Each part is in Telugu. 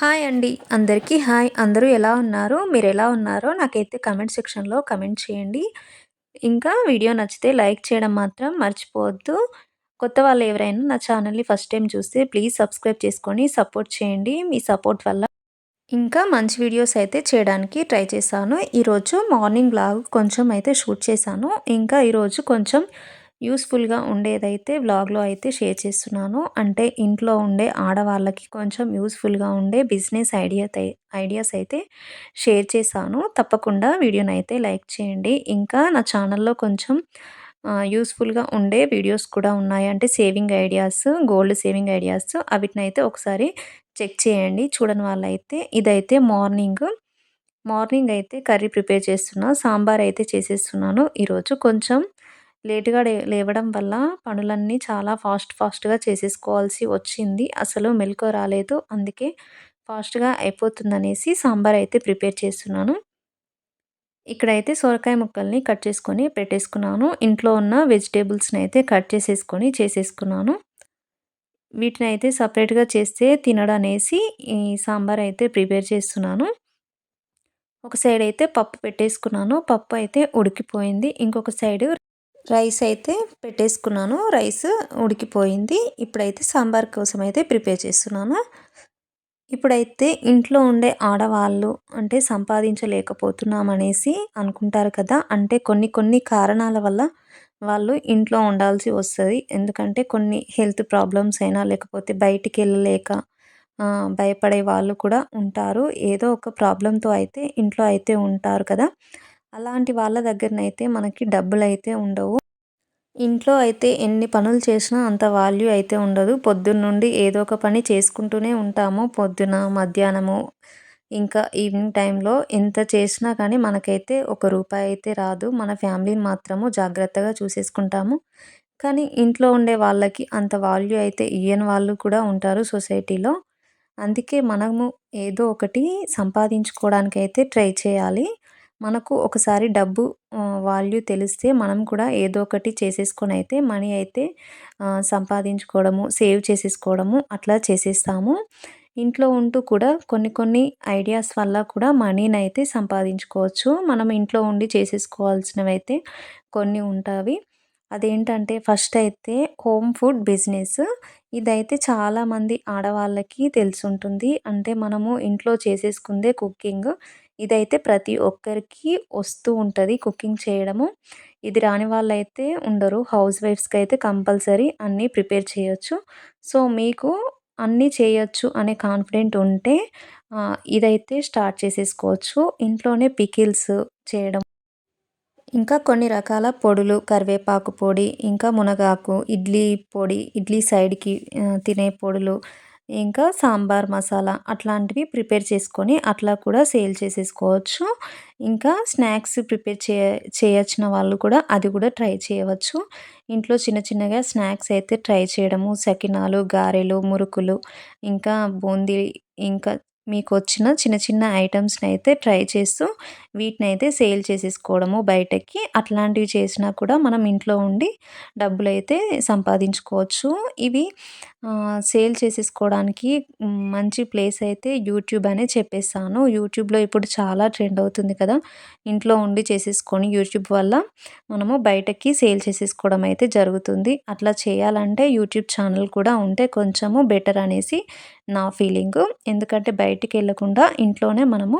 హాయ్ అండి. అందరికీ హాయ్. అందరూ ఎలా ఉన్నారు? మీరు ఎలా ఉన్నారో నాకైతే కమెంట్ సెక్షన్లో కమెంట్ చేయండి. ఇంకా వీడియో నచ్చితే లైక్ చేయడం మాత్రం మర్చిపోవద్దు. కొత్త వాళ్ళు ఎవరైనా నా ఛానల్ని ఫస్ట్ టైం చూస్తే ప్లీజ్ సబ్స్క్రైబ్ చేసుకొని సపోర్ట్ చేయండి. మీ సపోర్ట్ వల్ల ఇంకా మంచి వీడియోస్ అయితే చేయడానికి ట్రై చేశాను. ఈరోజు మార్నింగ్ బ్లాగ్ కొంచెం అయితే షూట్ చేశాను. ఇంకా ఈరోజు కొంచెం యూస్ఫుల్గా ఉండేదైతే వ్లాగ్లో అయితే షేర్ చేస్తున్నాను. అంటే ఇంట్లో ఉండే ఆడవాళ్ళకి కొంచెం యూస్ఫుల్గా ఉండే బిజినెస్ ఐడియా ఐడియాస్ అయితే షేర్ చేశాను. తప్పకుండా వీడియోని అయితే లైక్ చేయండి. ఇంకా నా ఛానల్లో కొంచెం యూస్ఫుల్గా ఉండే వీడియోస్ కూడా ఉన్నాయి. అంటే saving ideas gold saving ideas అవిటిని అయితే ఒకసారి చెక్ చేయండి. చూడని వాళ్ళైతే ఇదైతే మార్నింగ్ మార్నింగ్ అయితే కర్రీ ప్రిపేర్ చేస్తున్నా సాంబార్ అయితే చేసేస్తున్నాను. ఈరోజు కొంచెం లేటుగా లేవడం వల్ల పనులన్నీ చాలా ఫాస్ట్ ఫాస్ట్గా చేసేసుకోవాల్సి వచ్చింది. అసలు మెలకు రాలేదు. అందుకే ఫాస్ట్గా అయిపోతుందనేసి సాంబార్ అయితే ప్రిపేర్ చేస్తున్నాను. ఇక్కడైతే సొరకాయ ముక్కల్ని కట్ చేసుకొని పెట్టేసుకున్నాను. ఇంట్లో ఉన్న వెజిటేబుల్స్ని అయితే కట్ చేసేసుకొని చేసేసుకున్నాను. వీటిని అయితే సపరేట్గా చేస్తే తినడనేసి ఈ సాంబార్ అయితే ప్రిపేర్ చేస్తున్నాను. ఒక సైడ్ అయితే పప్పు పెట్టేసుకున్నాను. పప్పు అయితే ఉడికిపోయింది. ఇంకొక సైడ్ రైస్ అయితే పెట్టేసుకున్నాను. రైస్ ఉడికిపోయింది. ఇప్పుడైతే సాంబార్ కోసం అయితే ప్రిపేర్ చేస్తున్నాను. ఇప్పుడైతే ఇంట్లో ఉండే ఆడవాళ్ళు అంటే సంపాదించలేకపోతున్నాం అనేసి అనుకుంటారు కదా! అంటే కొన్ని కొన్ని కారణాల వల్ల వాళ్ళు ఇంట్లో ఉండాల్సి వస్తుంది. ఎందుకంటే కొన్ని హెల్త్ ప్రాబ్లమ్స్ అయినా లేకపోతే బయటికి వెళ్ళలేక భయపడే వాళ్ళు కూడా ఉంటారు. ఏదో ఒక ప్రాబ్లంతో అయితే ఇంట్లో అయితే ఉంటారు కదా! అలాంటి వాళ్ళ దగ్గరనైతే మనకి డబ్బులు అయితే ఉండవు. ఇంట్లో అయితే ఎన్ని పనులు చేసినా అంత వాల్యూ అయితే ఉండదు. పొద్దున్న నుండి ఏదో ఒక పని చేసుకుంటూనే ఉంటాము. పొద్దున మధ్యాహ్నము ఇంకా ఈవినింగ్ టైంలో ఎంత చేసినా కానీ మనకైతే ఒక రూపాయి అయితే రాదు. మన ఫ్యామిలీని మాత్రము జాగ్రత్తగా చూసేసుకుంటాము. కానీ ఇంట్లో ఉండే వాళ్ళకి అంత వాల్యూ అయితే ఇయ్యని వాళ్ళు కూడా ఉంటారు సొసైటీలో అందుకే మనము ఏదో ఒకటి సంపాదించుకోవడానికి అయితే ట్రై చేయాలి. మనకు ఒకసారి డబ్బు వాల్యూ తెలిస్తే మనం కూడా ఏదో ఒకటి చేసేసుకొని అయితే మనీ అయితే సంపాదించుకోవడము సేవ్ చేసేసుకోవడము అట్లా చేసేస్తాము. ఇంట్లో ఉంటూ కూడా కొన్ని కొన్ని ఐడియాస్ వల్ల కూడా మనీని అయితే సంపాదించుకోవచ్చు. మనం ఇంట్లో ఉండి చేసేసుకోవాల్సినవి అయితే కొన్ని ఉంటాయి అదేంటంటే ఫస్ట్ అయితే హోమ్ ఫుడ్ బిజినెస్. ఇదైతే చాలామంది ఆడవాళ్ళకి తెలుసుంటుంది అంటే మనము ఇంట్లో చేసేసుకుందే కుకింగ్. ఇదైతే ప్రతి ఒక్కరికి వస్తూ ఉంటుంది కుకింగ్ చేయడము. ఇది రాని వాళ్ళైతే ఉండరు. హౌస్ వైఫ్స్కి అయితే కంపల్సరీ అన్నీ ప్రిపేర్ చేయొచ్చు. సో మీకు అన్నీ చేయొచ్చు అనే కాన్ఫిడెంట్ ఉంటే ఇదైతే స్టార్ట్ చేసేసుకోవచ్చు. ఇంట్లోనే పికిల్స్ చేయడం. ఇంకా కొన్ని రకాల పొడులు కరివేపాకు పొడి ఇంకా మునగాకు ఇడ్లీ పొడి ఇడ్లీ సైడ్కి తినే పొడులు ఇంకా సాంబార్ మసాలా అట్లాంటివి ప్రిపేర్ చేసుకొని అట్లా కూడా సేల్ చేసేసుకోవచ్చు. ఇంకా స్నాక్స్ ప్రిపేర్ చే చేయొచ్చిన వాళ్ళు కూడా అది కూడా ట్రై చేయవచ్చు. ఇంట్లో చిన్న చిన్నగా స్నాక్స్ అయితే ట్రై చేయడము సకినాలు గారెలు మురుకులు ఇంకా బూందీ ఇంకా మీకు వచ్చిన చిన్న చిన్న ఐటమ్స్ని అయితే ట్రై చేస్తూ వీటిని అయితే సేల్ చేసేసుకోవడము బయటకి. అట్లాంటివి చేసినా కూడా మనం ఇంట్లో ఉండి డబ్బులు అయితే సంపాదించుకోవచ్చు. ఇవి సేల్ చేసేసుకోవడానికి మంచి ప్లేస్ అయితే యూట్యూబ్ అనే చెప్పేస్తాను. యూట్యూబ్లో ఇప్పుడు చాలా ట్రెండ్ అవుతుంది కదా. ఇంట్లో ఉండి చేసేసుకొని యూట్యూబ్ వల్ల మనము బయటకి సేల్ చేసేసుకోవడం అయితే జరుగుతుంది. అట్లా చేయాలంటే యూట్యూబ్ ఛానల్ కూడా ఉంటే కొంచెము బెటర్ అనేసి నా ఫీలింగు. ఎందుకంటే బయటికి వెళ్ళకుండా ఇంట్లోనే మనము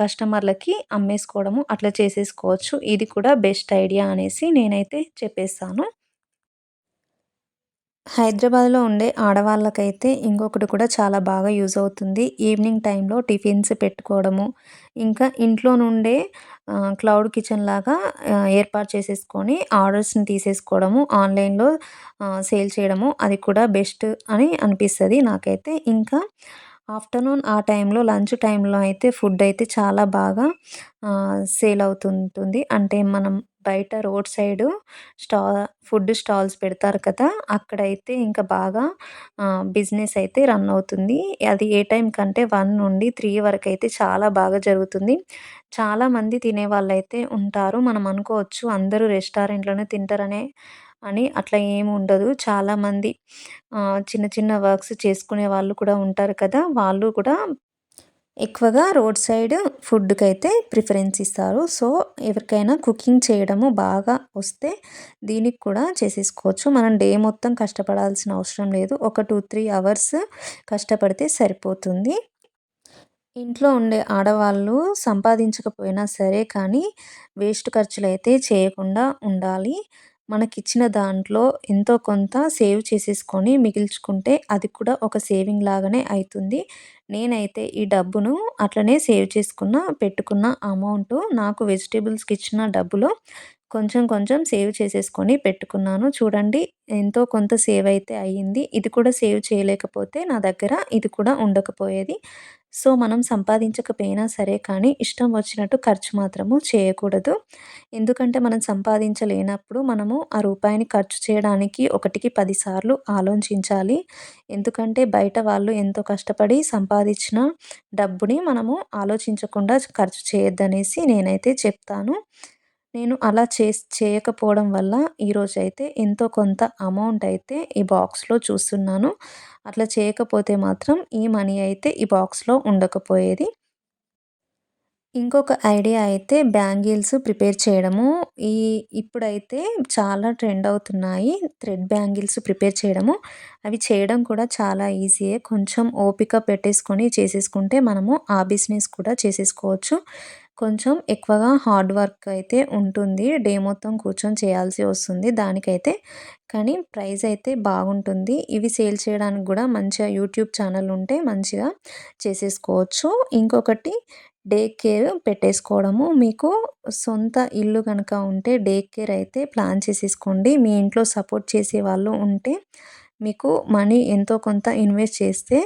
కస్టమర్లకి అమ్మేసుకోవడము అట్లా చేసేసుకోవచ్చు. ఇది కూడా బెస్ట్ ఐడియా అనేసి నేనైతే చెప్పేస్తాను. హైదరాబాద్లో ఉండే ఆడవాళ్ళకైతే ఇంకొకటి కూడా చాలా బాగా యూజ్ అవుతుంది. ఈవినింగ్ టైంలో టిఫిన్స్ పెట్టుకోవడము ఇంకా ఇంట్లో నుండే క్లౌడ్ కిచెన్ లాగా ఏర్పాటు చేసేసుకొని ఆర్డర్స్ని తీసేసుకోవడము ఆన్లైన్లో సేల్ చేయడము అది కూడా బెస్ట్ అని అనిపిస్తుంది నాకైతే. ఇంకా ఆఫ్టర్నూన్ ఆ టైంలో లంచ్ టైంలో అయితే ఫుడ్ అయితే చాలా బాగా సేల్ అవుతుంటుంది. అంటే మనం బయట రోడ్ సైడు స్టా ఫుడ్ స్టాల్స్ పెడతారు కదా అక్కడైతే ఇంకా బాగా బిజినెస్ అయితే రన్ అవుతుంది. అది ఏ టైం కంటే వన్ నుండి త్రీ వరకు అయితే చాలా బాగా జరుగుతుంది. చాలామంది తినే వాళ్ళైతే ఉంటారు. మనం అనుకోవచ్చు అందరూ రెస్టారెంట్లోనే తింటారనే అని అట్లా ఏమి ఉండదు. చాలామంది చిన్న చిన్న వర్క్స్ చేసుకునే వాళ్ళు కూడా ఉంటారు కదా వాళ్ళు కూడా ఎక్కువగా రోడ్ సైడ్ ఫుడ్కి అయితే ప్రిఫరెన్స్ ఇస్తారు. సో ఎవరికైనా కుకింగ్ చేయడము బాగా వస్తే దీనికి కూడా చేసేసుకోవచ్చు. మనం డే మొత్తం కష్టపడాల్సిన అవసరం లేదు. ఒక టూ త్రీ అవర్స్ కష్టపడితే సరిపోతుంది. ఇంట్లో ఉండే ఆడవాళ్ళు సంపాదించకపోయినా సరే కానీ వేస్ట్ ఖర్చులు అయితే చేయకుండా ఉండాలి. మనకిచ్చిన దాంట్లో ఎంతో కొంత సేవ్ చేసేసుకొని మిగిల్చుకుంటే అది కూడా ఒక సేవింగ్ లాగానే అవుతుంది నేనైతే ఈ డబ్బును అట్లనే సేవ్ చేసుకున్న పెట్టుకున్న అమౌంట్ నాకు వెజిటేబుల్స్కి ఇచ్చిన డబ్బులో కొంచెం కొంచెం సేవ్ చేసేసుకొని పెట్టుకున్నాను. చూడండి ఎంతో కొంత సేవ్ అయితే అయ్యింది. ఇది కూడా సేవ్ చేయలేకపోతే నా దగ్గర ఇది కూడా ఉండకపోయేది. సో మనం సంపాదించకపోయినా సరే కానీ ఇష్టం వచ్చినట్టు ఖర్చు మాత్రము చేయకూడదు. ఎందుకంటే మనం సంపాదించలేనప్పుడు మనము ఆ రూపాయిని ఖర్చు చేయడానికి ఒకటికి పదిసార్లు ఆలోచించాలి. ఎందుకంటే బయట వాళ్ళు ఎంతో కష్టపడి సంపాదించిన డబ్బుని మనము ఆలోచించకుండా ఖర్చు చేయొద్దనేసి నేనైతే చెప్తాను. నేను అలా చే చేయకపోవడం వల్ల ఈరోజు అయితే ఎంతో కొంత అమౌంట్ అయితే ఈ బాక్స్లో చూస్తున్నాను. అట్లా చేయకపోతే మాత్రం ఈ మనీ అయితే ఈ బాక్స్లో ఉండకపోయేది. ఇంకొక ఐడియా అయితే బ్యాంగిల్స్ ప్రిపేర్ చేయడము. ఈ ఇప్పుడైతే చాలా ట్రెండ్ అవుతున్నాయి థ్రెడ్ బ్యాంగిల్స్ ప్రిపేర్ చేయడము. అవి చేయడం కూడా చాలా ఈజీయే. కొంచెం ఓపిక పెట్టేసుకొని చేసేసుకుంటే మనము ఆ బిజినెస్ కూడా చేసేసుకోవచ్చు. కొంచెం ఎక్కువగా హార్డ్ వర్క్ అయితే ఉంటుంది. డే మొత్తం కూర్చొని చేయాల్సి వస్తుంది దానికైతే. కానీ ప్రైస్ అయితే బాగుంటుంది. ఇవి సేల్ చేయడానికి కూడా మంచిగా యూట్యూబ్ ఛానల్ ఉంటే మంచిగా చేసేసుకోవచ్చు. ఇంకొకటి డే కేర్ పెట్టేసుకోవడము. మీకు సొంత ఇల్లు కనుక ఉంటే డే కేర్ అయితే ప్లాన్ చేసేసుకోండి. మీ ఇంట్లో సపోర్ట్ చేసే వాళ్ళు ఉంటే మీకు మనీ ఎంతో కొంత ఇన్వెస్ట్ చేస్తే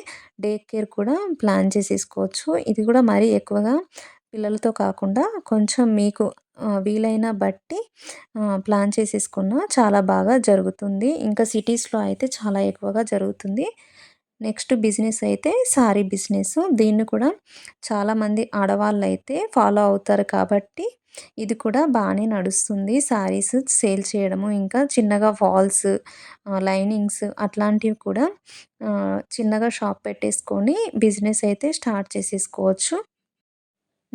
డే కేర్ కూడా ప్లాన్ చేసేసుకోవచ్చు. ఇది కూడా మరీ ఎక్కువగా పిల్లలతో కాకుండా కొంచెం మీకు వీలైన బట్టి ప్లాన్ చేసేసుకున్న చాలా బాగా జరుగుతుంది. ఇంకా సిటీస్లో అయితే చాలా ఎక్కువగా జరుగుతుంది. నెక్స్ట్ బిజినెస్ అయితే సారీ బిజినెస్. దీన్ని కూడా చాలామంది ఆడవాళ్ళు అయితే ఫాలో అవుతారు కాబట్టి ఇది కూడా బాగానే నడుస్తుంది. శారీస్ సేల్ చేయడము ఇంకా చిన్నగా ఫాల్స్ లైనింగ్స్ అట్లాంటివి కూడా చిన్నగా షాప్ పెట్టేసుకొని బిజినెస్ అయితే స్టార్ట్ చేసేసుకోవచ్చు.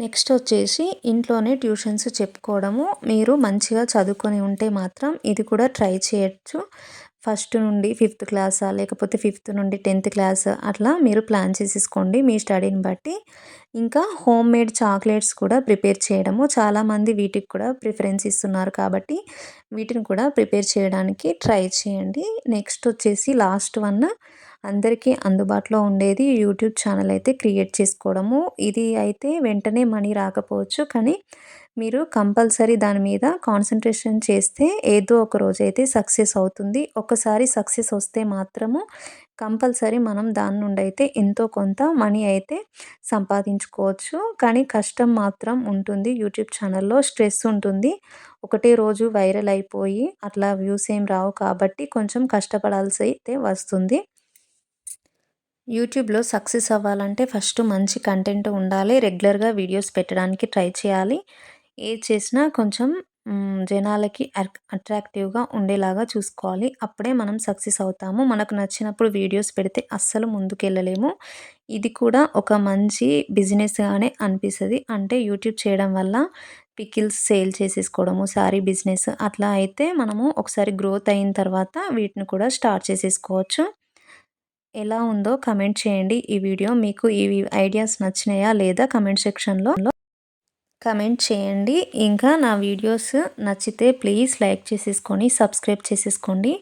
నెక్స్ట్ వచ్చేసి ఇంట్లోనే ట్యూషన్స్ చెప్పుకోవడము. మీరు మంచిగా చదువుకొని ఉంటే మాత్రం ఇది కూడా ట్రై చేయొచ్చు. ఫస్ట్ నుండి ఫిఫ్త్ క్లాసా లేకపోతే ఫిఫ్త్ నుండి టెన్త్ క్లాస్ అట్లా మీరు ప్లాన్ చేసేసుకోండి మీ స్టడీని బట్టి. ఇంకా హోమ్ మేడ్ చాక్లెట్స్ కూడా ప్రిపేర్ చేయడము. చాలామంది వీటికి కూడా ప్రిఫరెన్స్ ఇస్తున్నారు కాబట్టి వీటిని కూడా ప్రిపేర్ చేయడానికి ట్రై చేయండి. నెక్స్ట్ వచ్చేసి లాస్ట్ వన్ అందరికీ అందుబాటులో ఉండేది యూట్యూబ్ ఛానల్ అయితే క్రియేట్ చేసుకోవడము. ఇది అయితే వెంటనే మనీ రాకపోవచ్చు. కానీ మీరు కంపల్సరీ దాని మీద కాన్సన్ట్రేషన్ చేస్తే ఏదో ఒక రోజు అయితే సక్సెస్ అవుతుంది. ఒకసారి సక్సెస్ వస్తే మాత్రము కంపల్సరీ మనం దాని నుండి అయితే ఎంతో కొంత మనీ అయితే సంపాదించుకోవచ్చు. కానీ కష్టం మాత్రం ఉంటుంది. యూట్యూబ్ ఛానల్లో స్ట్రెస్ ఉంటుంది. ఒకటే రోజు వైరల్ అయిపోయి అట్లా వ్యూస్ ఏం రావు కాబట్టి కొంచెం కష్టపడాల్సి అయితే వస్తుంది. యూట్యూబ్లో సక్సెస్ అవ్వాలంటే ఫస్ట్ మంచి కంటెంట్ ఉండాలి రెగ్యులర్గా వీడియోస్ పెట్టడానికి ట్రై చేయాలి. ఏది చేసినా కొంచెం జనాలకి అట్రాక్టివ్గా ఉండేలాగా చూసుకోవాలి. అప్పుడే మనం సక్సెస్ అవుతాము. మనకు నచ్చినప్పుడు వీడియోస్ పెడితే అస్సలు ముందుకెళ్ళలేము. ఇది కూడా ఒక మంచి బిజినెస్గానే అనిపిస్తుంది. అంటే యూట్యూబ్ చేయడం వల్ల పికిల్స్ సేల్ చేసేసుకోవడము శారీ బిజినెస్ అట్లా అయితే మనము ఒకసారి గ్రోత్ అయిన తర్వాత వీటిని కూడా స్టార్ట్ చేసేసుకోవచ్చు. ఎలా ఉందో కమెంట్ చేయండి. ఈ వీడియో మీకు ఈ ఐడియాస్ నచ్చినాయా లేదా కమెంట్ సెక్షన్లో కమెంట్ చేయండి. ఇంకా నా వీడియోస్ నచ్చితే ప్లీజ్ లైక్ చేసేసుకొని సబ్స్క్రైబ్ చేసేసుకోండి.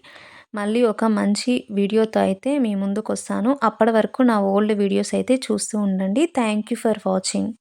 మళ్ళీ ఒక మంచి వీడియోతో అయితే మీ ముందుకు వస్తాను అప్పటి వరకు నా ఓల్డ్ వీడియోస్ అయితే చూస్తూ ఉండండి. Thank you for watching.